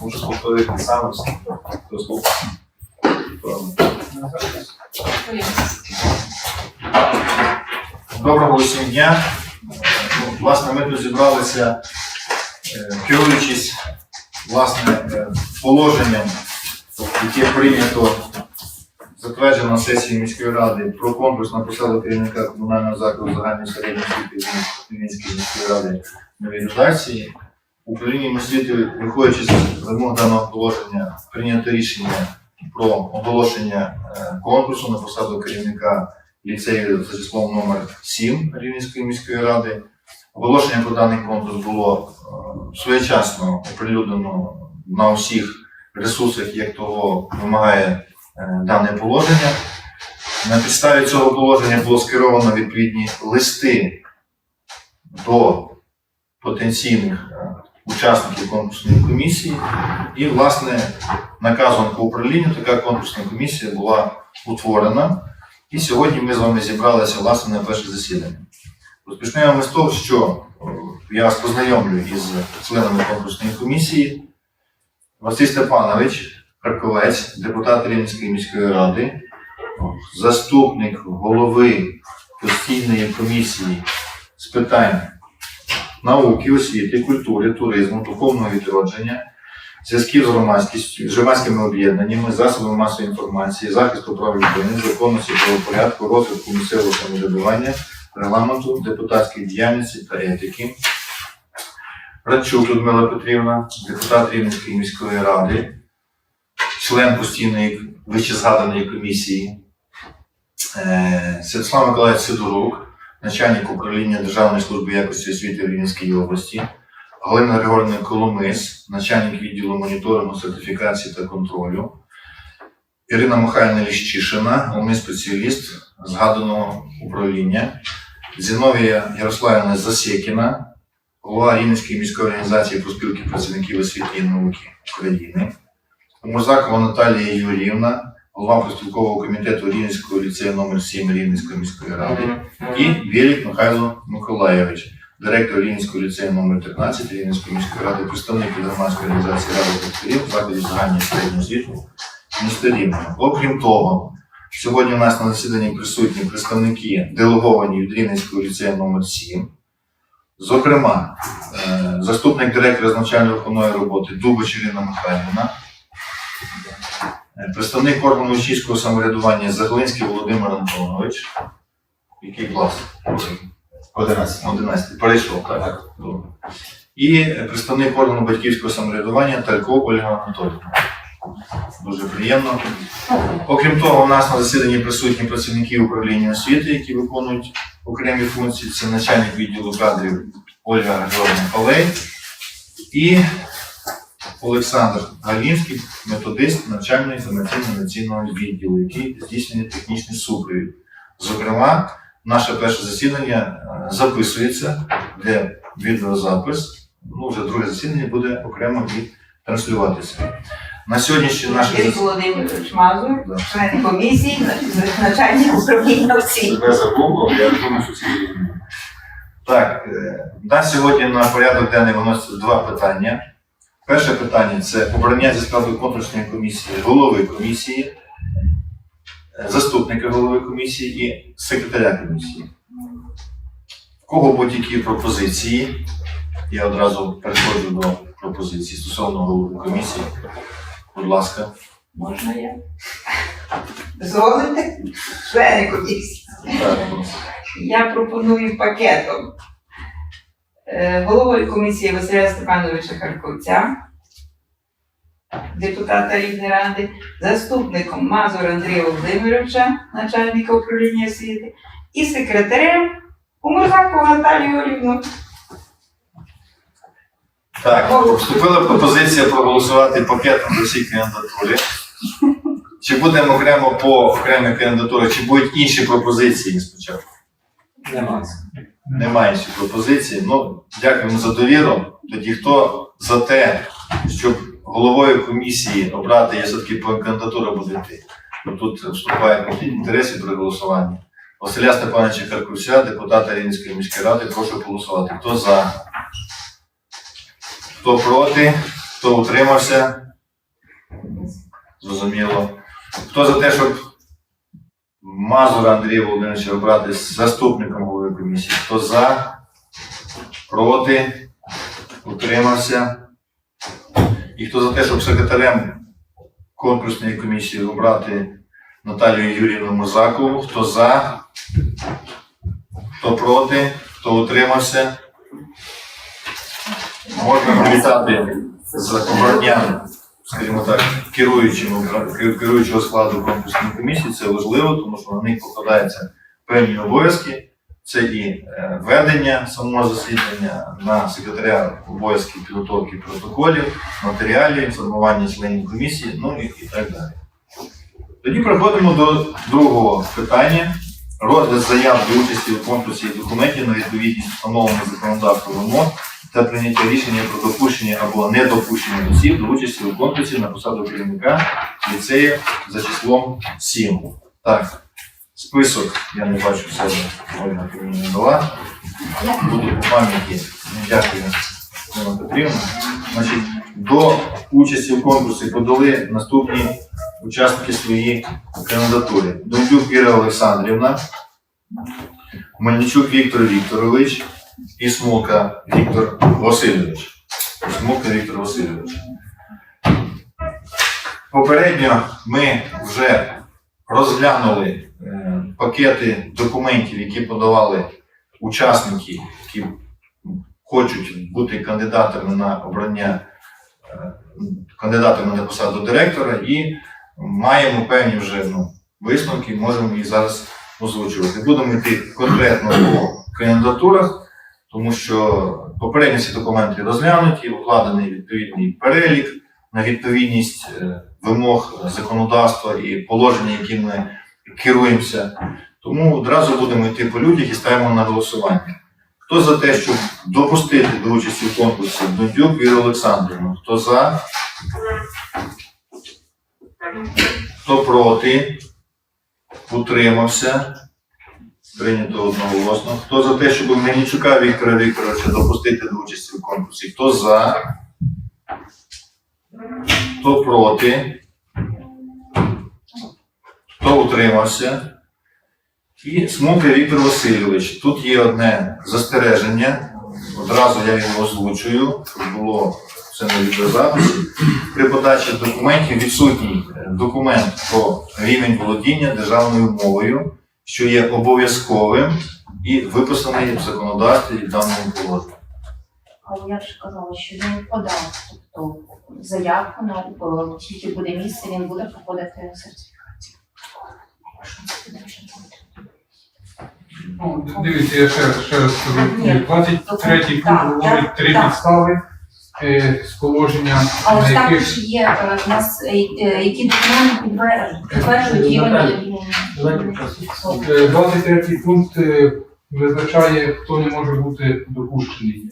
Можу повторити саме до слова. Доброго усім дня. Власне, ми тут зібралися, е, керуючись власне е, положенням, яке прийнято затверджено сесії міської ради про конкурс на посаду керівника комунального закладу загальної середньої освіти Хмельницької міської ради новій редакції. Управлінням освіти, виходячи з вимог даного положення, прийнято рішення про оголошення е, конкурсу на посаду керівника ліцею за числом номер 7 Рівненської міської ради. Оголошення про даний конкурс було е, своєчасно оприлюднено на усіх ресурсах, як того вимагає дане положення. На підставі цього положення було скеровано відповідні листи до потенційних е, учасників конкурсної комісії. І, власне, наказом по управлінню така конкурсна комісія була утворена. І сьогодні ми з вами зібралися власне на перше засідання. Розпочнемо ми з того, що е, я вас познайомлю із членами конкурсної комісії. Василь Степанович, Харковець, депутат Рівненської міської ради, заступник голови постійної комісії з питань науки, освіти, культури, туризму, духовного відродження, зв'язків з громадськістю, з громадськими об'єднаннями, засобами масової інформації, захисту прав людини, законності правопорядку, розвитку місцевого самоврядування, регламенту, депутатської діяльності та етики. Радчук Людмила Петрівна, депутат Рівненської міської ради, член постійної вищезгаданої комісії, Е, Святослав Миколаївич Сидорук, начальник управління Державної служби якості освіти в Рівненській області, Галина Григорівна Коломис, начальник відділу моніторингу, сертифікації та контролю, Ірина Михайлівна Ліщишина, головний спеціаліст згаданого управління, Зіновія Ярославівна Засєкіна, голова Рівненської міської організації проспілки працівників освіти і науки України, Мурзакова Наталія Юріївна, голова профспілкового комітету Рівненського ліцею номер 7 Рівненської міської ради, і Білік Михайло Миколаєвич, директор Рівненського ліцею номер 13 Рівненської міської ради, представник громадської організації Ради директорів закладів загальної середньої освіти міста Рівного. Окрім того, сьогодні у нас на засіданні присутні представники делеговані від Рівненського ліцею номер 7 Зокрема, е, заступник директора з навчально-виховної роботи Дубич Ірина Михайлівна, представник органу вчительського самоврядування Заглинський Володимир Антонович. Який клас? 11. 11. Перейшов, так. Добре. І представник органу батьківського самоврядування Тальков Ольга Анатолійовна. Дуже приємно. Окрім того, у нас на засіданні присутні працівники управління освіти, які виконують окремі функції. Це начальник відділу кадрів Ольга Григорівна Палей і Олександр Галінський, методист навчально інформаційно-інноваційного відділу, який здійснює технічний супровід. Зокрема, наше перше засідання е, записується, де відеозапис. Ну, вже друге засідання буде окремо і транслюватися. На сьогоднішнє наше Юрій засідання. Володимирович Мазур, Да. член комісії, начальник управління освіти. Тебе забув, я думаю, що всі зрозуміли. Так, е, на сьогодні на порядок денний виноситься два питання. Перше питання це обрання зі складу конкурсної комісії голови комісії, заступника голови комісії і секретаря комісії. В кого будь-які пропозиції? Я одразу переходжу до пропозиції стосовно голови комісії. Будь ласка. Можна я? Дозволите? Члени комісії. Так, Я пропоную пакетом головою комісії Василя Степановича Харковця, депутата Рівної ради, заступником Мазура Андрія Володимировича, начальника управління освіти, і секретарем Умерзакову Наталію Юрівну. Так, вступила пропозиція проголосувати пакетом за всі кандидатури. Чи будемо окремо по окремій кандидатурі, чи будуть інші пропозиції спочатку? Нема. Немає інших пропозицій. Ну, дякуємо за довіру. Тоді хто за те, щоб головою комісії обрати, я все-таки по кандидатура буде йти. Тут вступає конфлікт інтересів при голосуванні. Василя Степановича Каркуся, депутата Рівненської міської ради, прошу голосувати. Хто за? Хто проти, хто утримався? Зрозуміло. Хто за те, щоб Мазура Андрія Володимировича обрати заступником голови комісії? Хто за? Проти? Утримався? І хто за те, щоб секретарем конкурсної комісії обрати Наталію Юріївну Мурзакову? Хто за? Хто проти? Хто утримався? Можна привітати з обранням, скажімо так, керуючим, керуючого складу конкурсної комісії. Це важливо, тому що на них покладаються певні обов'язки. Це і е, ведення самого засідання на секретаря обов'язків підготовки протоколів, матеріалів, інформування членів комісії, ну і, і так далі. Тоді переходимо до другого питання. Розгляд заяв до участі у конкурсі документів на відповідність встановлених законодавством вимог та прийняття рішення про допущення або недопущення осіб до участі у конкурсі на посаду керівника ліцею за числом 7. Так, список я не бачу в себе, Ольга не дала. Буду по пам'яті. Дякую, Ольга Петрівна. Значить, до участі в конкурсі подали наступні учасники свої кандидатури. Довдюк Віра Олександрівна, Мельничук Віктор Вікторович і Смолка Віктор Васильович. Смолка Віктор Васильович. Попередньо ми вже розглянули е, пакети документів, які подавали учасники, які хочуть бути кандидатами на обрання е, кандидатами на посаду директора, і маємо певні вже ну, висновки, можемо їх зараз озвучувати. Будемо йти конкретно по кандидатурах, тому що попередні всі документи розглянуті, укладений відповідний перелік на відповідність е, вимог законодавства і положення, яким ми керуємося. Тому одразу будемо йти по людях і ставимо на голосування. Хто за те, щоб допустити до участі в конкурсі Дундюк Віру Олександрівну? Хто за? Хто проти? Утримався? Прийнято одноголосно. Хто за те, щоб Мельничука Віктора Вікторовича допустити до участі в конкурсі? Хто за? Хто проти? Хто утримався? І Смука Віктор Васильович. Тут є одне застереження. Одразу я його озвучую, щоб було це на відеозаписі. При подачі документів відсутній документ про рівень володіння державною мовою, що є обов'язковим і виписаний в законодавстві і в даному положенні. Але я ж казала, що він подав, тобто заявку на тільки буде місце, він буде проходити сертифікацію. Вже. Ну, дивіться, я ще, ще раз скажу. Ні. 23 пункт говорить три підстави е, з положення, Але ж яких також є е, у нас е, які документи підтвер- підтверджують 23 пункт визначає, хто не може бути допущений.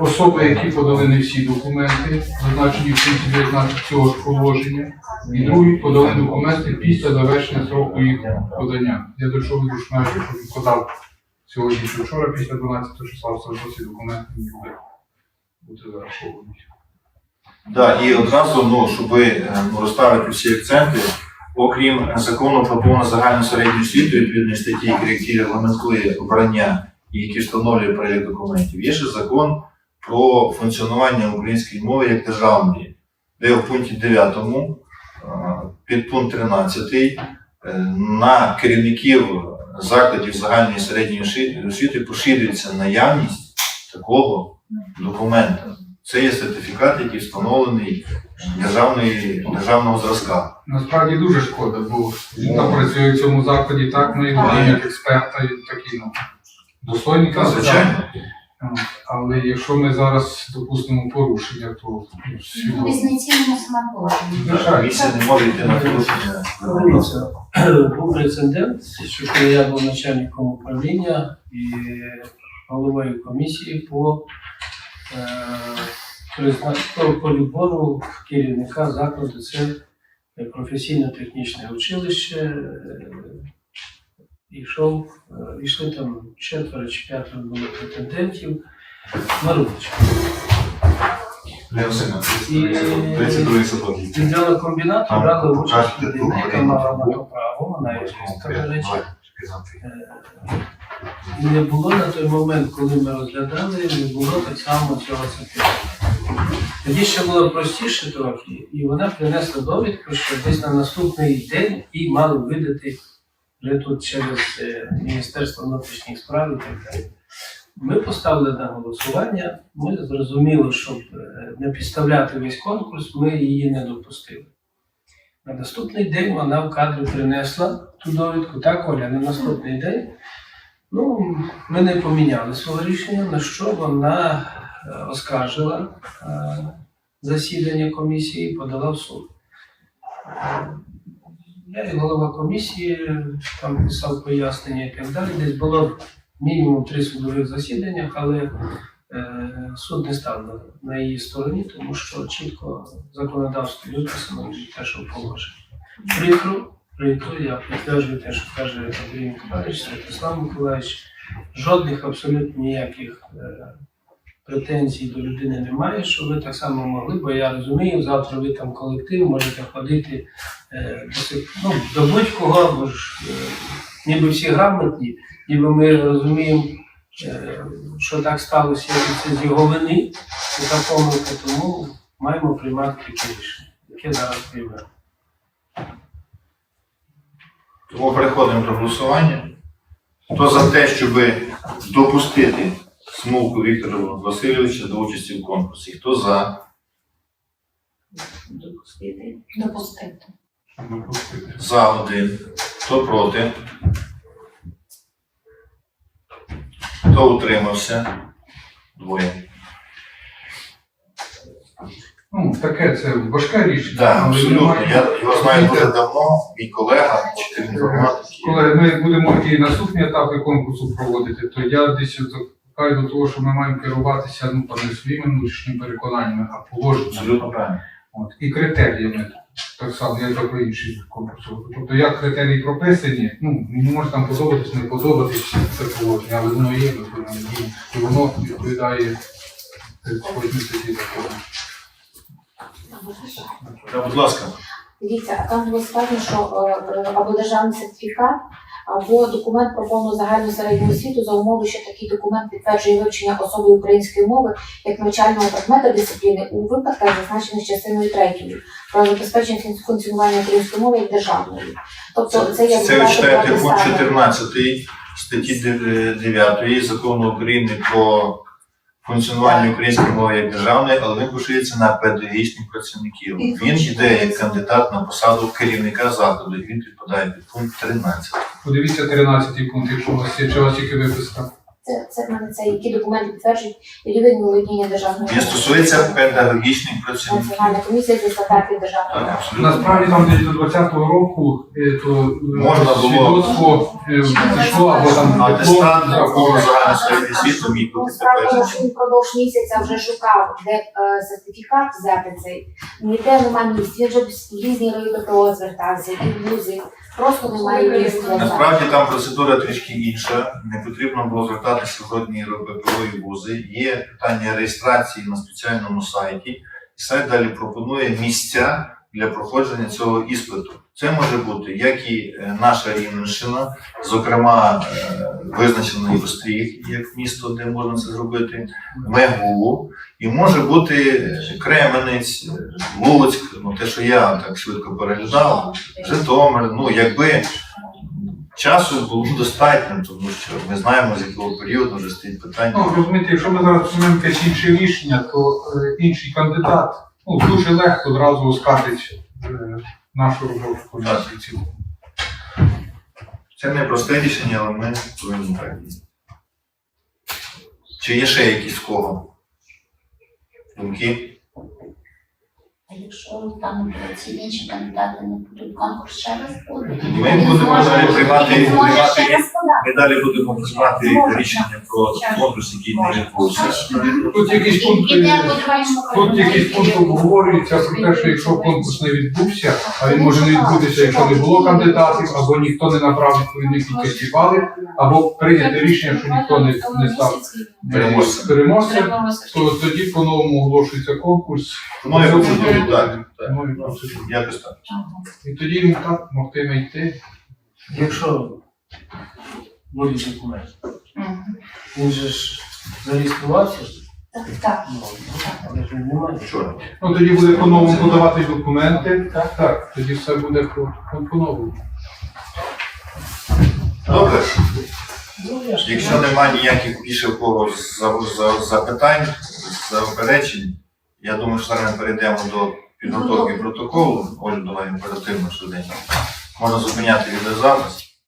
Особи, які подали не всі документи, зазначені в пункті 19 цього ж положення, і другі подали документи після завершення строку їх подання. Я до чого веду, що навіть подав сьогодні чи вчора, після 12 числа, все одно ці документи не буде бути зараховані. Да, і одразу, ну, щоб е, ну, розставити всі акценти, окрім закону про повну загальну середню освіту, відповідної статті, який регламентує обрання і який встановлює перелік документів, є ще закон про функціонування української мови як державної, де в пункті 9 під пункт 13 е, на керівників закладів загальної середньої освіти- освіти поширюється наявність такого документа. Це є сертифікат, який встановлений державної, державного зразка. Насправді дуже шкода, бо жінка працює в цьому закладі так, ми і як експерта, і такі ну, достойні звичайно. Але якщо ми зараз допустимо порушення, то ну, свідомо. Різниці на саме положення. Звичайно. Комісія не може йти на порушення. Був прецедент, що коли я був начальником управління і головою комісії по, е, по, по відбору керівника закладу, це професійно-технічне училище. Е, Ішов, е, йшли там четверо чи п'ятеро було претендентів. Марунич. Леосина, І- 32 садок. Центрального комбінату брали участь людина, яка ну, мала ну, на то право, вона є до речі. І не було на той момент, коли ми розглядали, не було так само цього сертифікату. Тоді ще було простіше трохи, і вона принесла довідку, що десь на наступний день їй мали видати вже тут через е, Міністерство внутрішніх справ і так далі. Ми поставили на голосування, ми зрозуміли, щоб е, не підставляти весь конкурс, ми її не допустили. На наступний день вона в кадрі принесла ту довідку, так, Оля, на наступний день. Ну, ми не поміняли свого рішення, на що вона е, оскаржила засідання комісії і подала в суд. Я і голова комісії там писав пояснення і так далі. Десь було мінімум три судових засідання, але е, суд не став на, на її стороні, тому що чітко законодавство виписано те, що положено. Прикро, прикро, я підтверджую те, що каже Андрій Миколаївич, Святослав Миколаївич. Жодних абсолютно ніяких е, претензій до людини немає, що ви так само могли, бо я розумію, завтра ви там колектив можете ходити е, ну, до будь-кого, бо ж е, ніби всі грамотні, ніби ми розуміємо, е, що так сталося, це з його вини, така помилка, тому маємо приймати таке рішення, яке зараз приймемо. Тому переходимо до голосування. Хто за те, щоб допустити Смолку Віктора Васильовича до участі в конкурсі? Хто за? Допустити. Допустити. За один. Хто проти? Хто утримався? Двоє. Ну, таке це важке рішення. Так, але абсолютно. немає- Я його знаю дуже давно. Мій колега, вчитель інформатики. Коли ми будемо і наступні етапи конкурсу проводити, то я десь закликаю до того, що ми маємо керуватися ну, там, не своїми внутрішніми переконаннями, а положеннями. От, і критеріями. Так само, як і про інші конкурси. Тобто як критерії прописані, ну, мені може там подобатись, не подобатись це положення, але воно є, ми. І воно відповідає 38 статті закону. Будь ласка. Дивіться, а там було сказано, що е, або державний сертифікат, або документ про повну загальну середню освіту за умови, що такий документ підтверджує вивчення особи української мови як навчального предмета дисципліни у випадках, зазначених частиною третьою, про забезпечення функціонування української мови як державної. Тобто це як Це ви читаєте пункт 14 статті 9 закону України про функціонування української мови як державної, але він поширюється на педагогічних працівників. Він йде як кандидат на посаду керівника закладу, він підпадає під пункт 13. Подивіться 13 пункт, якщо у вас є, чи у вас тільки виписка. Це, це в мене це які документи підтверджують рівень володіння державної Він стосується педагогічних працівників. Національна комісія зі стандартів державної Так, мови. абсолютно. Насправді там десь до 20-го року е, то е, Можна було. свідоцтво е, пішло або там Атестат диплом, на так, повну загальну середню освіту міг бути підтверджений. що він впродовж місяця вже шукав, де е, сертифікат взяти цей. Ніде нема місць. Він вже в різні РОІППО звертався, і в вузи. Просто немає місця. Насправді там процедура трішки інша. Не потрібно було звертатися в жодні РППО і вузи. Є питання реєстрації на спеціальному сайті. І сайт далі пропонує місця для проходження цього іспиту. Це може бути як і е, наша Рівненщина, зокрема е, визначений Остріг як місто, де можна це зробити, Мегу, і може бути е, Кременець, Луцьк, ну те, що я так швидко переглядав, Житомир, ну якби часу було достатньо, тому що ми знаємо, з якого періоду вже стоїть Ну, питання. розумієте, якщо ми зараз приймемо якесь інше рішення, то інший кандидат ну, дуже легко одразу оскатить е, нашу роботу комісії. в цілому. Це не просте рішення, але ми повинні так. Чи є ще якісь кого? Думки? А якщо там ці інші кандидати не будуть конкурс ще раз буде? Ми будемо далі приймати, далі будемо приймати рішення про конкурс, який не відбувся. Тут якісь пункти. Тут якийсь пункт обговорюється про те, що якщо конкурс не відбувся, а він може не відбутися, якщо не було кандидатів, або ніхто не набрав відповідні кількості балів, або прийняти рішення, що ніхто не, не став Переможцем. то тоді по-новому оголошується конкурс. Мною процедурі, так. так. Нові процедури. Якось так. І тоді йому так могтиме йти. Якщо буде документ, він же ж зареєструвався, Так, так. ну, але ж немає. Вчора. Ну тоді буде по-новому подавати документи. Так, так. Тоді все буде по- по- по-новому. Добре. Ну, я ж Якщо немає ніяких більше в кого за- за- запитань, заперечень, я думаю, що зараз ми перейдемо до підготовки протоколу. Ольга, давай оперативно сюди. Можна зупиняти відеозапис.